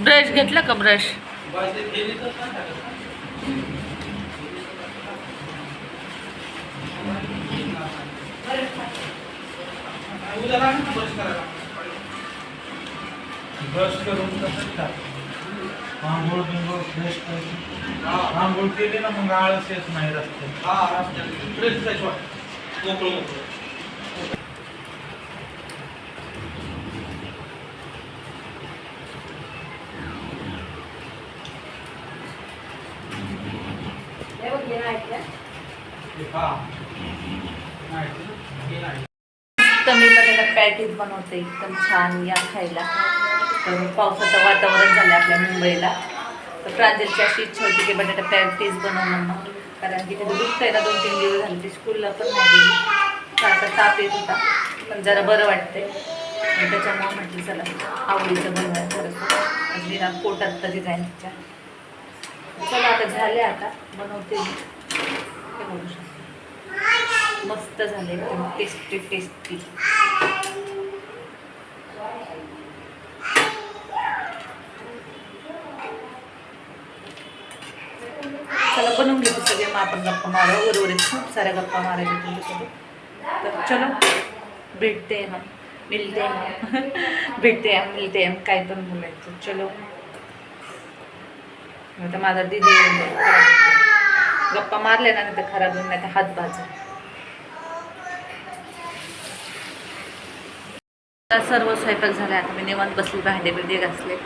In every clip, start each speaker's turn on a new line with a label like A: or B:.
A: Brush घेतला का brush?
B: Brush करून आंघोळ बिंघोळ फ्रेश करायची आंघोळ केली ना मग आळस येत नाही रस्त्यात.
A: तर मी बटाटा पॅटीज बनवते एकदम छान या खायला. तर पावसाचं वातावरण झालं आपल्या मुंबईला. तर प्रांजलची अशी इच्छा होती की बटाटा पॅटीज बनवणं. मग कारण की त्याचं दुखतंय ना दोन तीन दिवस झाले ते स्कूलला पण नाही गेली. सारखा ताप येत होता पण जरा बरं वाटतंय. त्याच्यामुळं त्याच्यामुळे म्हटलं चला आवडीचं बनवायचं थोडंसं. अजून पोटात तरी जाईल तिच्या चला आता झाले आता. बनवते. हे बघू शकता. मस्त झाले एकदम टेस्टी टेस्टी चला बनवून घेतो सगळे. मग आपण गप्पा मारा. उर्वरित खूप साऱ्या गप्पा मारायच्या तुमच्यासोबत. तर चलो. भेटते ना. मिलते हम भेटते मिलते. काय पण बोलायचं. चलो. तर माझा दिदी गप्पा मारल्या ना नाही तर खराब होऊन नाही तर हात भाज सर्व स्वयंपाक झाला आता मी निवांत बसली भांडे बिंडे घासले.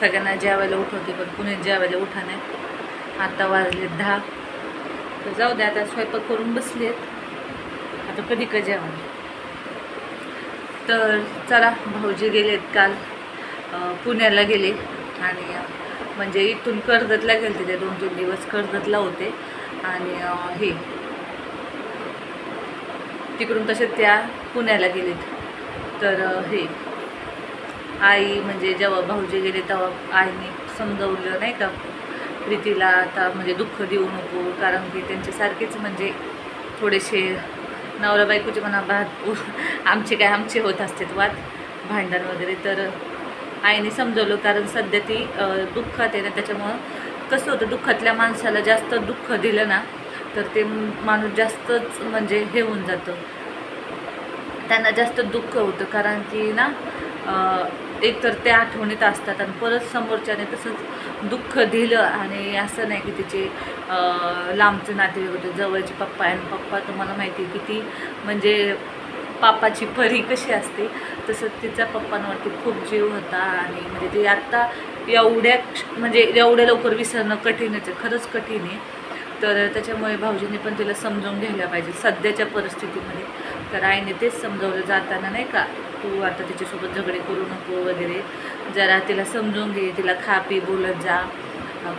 A: सगळ्यांना जेवायला उठवते पण कुणी जेवायला उठा नाही. आता वाजले दहा. तर जाऊ द्या आता स्वयंपाक करून बसले आहेत आता कधी का जेवण तर चला भाऊजी गेलेत काल. पुण्याला गेले आणि म्हणजे इथून कर्जतला गेले ते दोन तीन दिवस. कर्जतला होते. आणि हे. तिकडून तसे त्या पुण्याला गेलेत. तर हे. आई म्हणजे जेव्हा भाऊजी गेले तेव्हा आईने समजवलं नाही का? प्रीतीला आता म्हणजे दुःख देऊ नको. कारण की त्यांच्यासारखेच म्हणजे थोडेसे नवरा बायकोचे म्हणा भात आमचे काय आमचे होत असतात वाद भांडण वगैरे. तर आईने समजवलं कारण सध्या ती दुःखात आहे ना त्याच्यामुळं कसं होतं दुःखातल्या माणसाला जास्त दुःख दिलं ना तर ते माणूस जास्तच म्हणजे हे होऊन जातं. त्यांना जास्त दुःख होतं कारण की ना एकतर त्या आठवणीत असतात आणि परत समोरच्याने तसंच दुःख दिलं आणि असं नाही की तिचे लांबचे नातेवाईक होते जवळचे पप्पा आणि पप्पा तुम्हाला माहिती आहे किती म्हणजे पापाची परी कशी असते तसं तिचा पप्पांवरती खूप जीव होता आणि म्हणजे ते आत्ता एवढ्या म्हणजे एवढ्या लवकर विसरणं कठीणच आहे खरंच कठीण आहे. तर त्याच्यामुळे भाऊजींनी पण तिला समजावून घ्यायला पाहिजे सध्याच्या परिस्थितीमध्ये. तर आईने तेच समजावलं जाताना नाही का तू आता तिच्यासोबत झगडे करू नको वगैरे. जरा तिला समजून घे तिला खा पी बोलत जा.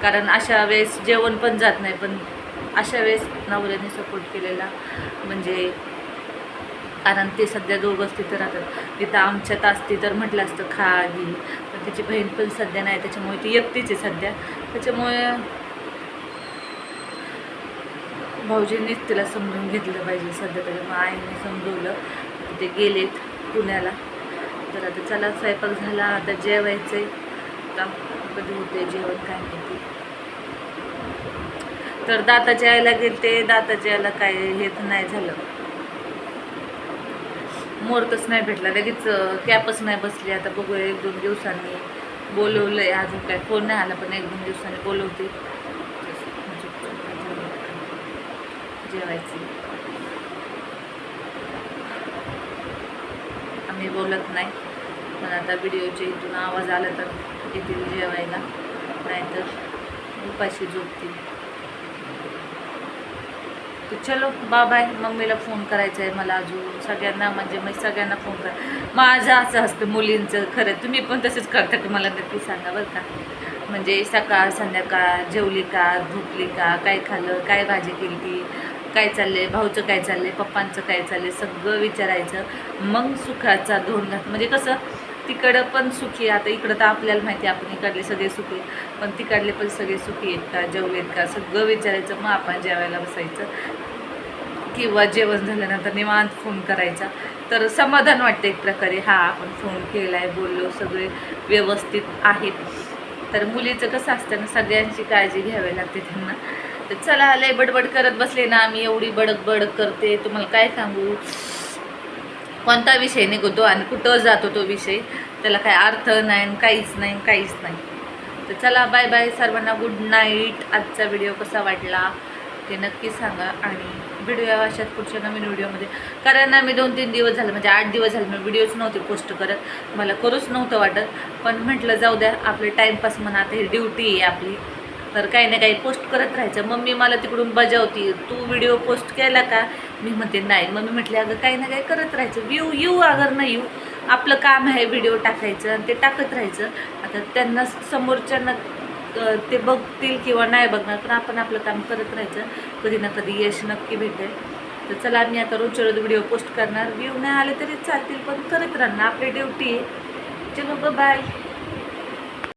A: कारण अशा वेळेस जेवण पण जात नाही पण अशा वेळेस नवऱ्याने सपोर्ट केलेला म्हणजे कारण ते सध्या दोघंच तिथं राहतात. तिथं आमच्यात असती तर म्हटलं असतं खा घे. पण तिची बहीण पण सध्या नाही त्याच्यामुळे ती एकटीच आहे सध्या. त्याच्यामुळे भाऊजींनीच तिला समजून घेतलं पाहिजे सध्या त्याच्यामुळे आईने समजवलं ते गेलेत पुण्याला. तर आता चला स्वयंपाक झाला आता जेवायचं आहे आता कधी होते जेवण काय माहिती. तर दाताच्या गेले गेलते दाताच्या आईला काय हेच नाही झालं. मुहूर्तच नाही भेटला. लगेच कॅपच नाही बसली. आता बघूया एक दोन दिवसांनी बोलवलं आहे अजून काय फोन नाही आला पण एक दोन दिवसांनी बोलवते. जेवायची. आम्ही बोलत नाही. पण आता व्हिडिओच्या इथून आवाज आला तर येतील जेवायला. नाहीतर उपाशी झोपतील. तर चलो बा बाय मम्मीला फोन करायचा आहे मला अजून. सगळ्यांना म्हणजे मी सगळ्यांना फोन कर. माझं असं असतं मुलींचं खरं. तुम्ही पण तसंच करता की मला नक्की सांगा बरं का. म्हणजे सकाळ संध्याकाळ जेवली का झोपली का काय खाल्लं काय भाजी केली ती काय चाललंय भाऊचं काय चाललंय पप्पांचं काय चाललंय सगळं विचारायचं. मग सुखाचा धोरण म्हणजे कसं तिकडं पण सुखी आहे. आता इकडं तर आपल्याला माहिती आहे आपण इकडले सगळे सुखी पण तिकडले पण सगळे सुखी आहेत का? जेवलेत का? सगळं विचारायचं मग आपण जेवायला बसायचं. किंवा जेवण झाल्यानंतर निवांत फोन करायचा. तर समाधान वाटतं एक प्रकारे. हा आपण फोन केला आहे बोललो सगळे व्यवस्थित आहेत. तर मुलीचं कसं असतं ना सगळ्यांची काळजी घ्यावी लागते त्यांना. तर चला लय बडबड करत बसले ना आम्ही. एवढी बडक बडक करते. तुम्हाला काय सांगू? कोणता विषय निघतो आणि कुठं जातो तो विषय त्याला काय अर्थ नाही आणि काहीच नाही काहीच नाही. तर चला बाय बाय सर्वांना. गुड नाईट आजचा व्हिडिओ कसा वाटला ते नक्की सांगा. आणि व्हिडिओ अशात पुढच्या नवीन व्हिडिओमध्ये कारण ना मी दोन तीन दिवस झाले म्हणजे आठ दिवस झाले मी व्हिडिओच नव्हते पोस्ट करत. मला करूच नव्हतं वाटत. पण म्हटलं जाऊ द्या आपले टाईमपास म्हणा आता ही ड्युटी आहे आपली. तर काही ना काही पोस्ट करत राहायचं. मम्मी मला तिकडून बजावती तू व्हिडिओ पोस्ट केला का? मी म्हणते नाही. मम्मी म्हटले अगं काही ना काही करत राहायचं. व्ह्यू येऊ अगर नाही येऊ आपलं काम आहे व्हिडिओ टाकायचं आणि ते टाकत राहायचं. आता त्यांना समोरच्यांना ते बघतील किंवा नाही बघणार पण आपण आपलं काम करत राहायचं. कधी ना कधी यश नक्की भेटेल तर चला मी आता रोजच्या रोज व्हिडिओ पोस्ट करणार. व्ह्यू नाही आले तरी चालतील पण करत राहणार. आपली ड्युटी आहे. चलो बाय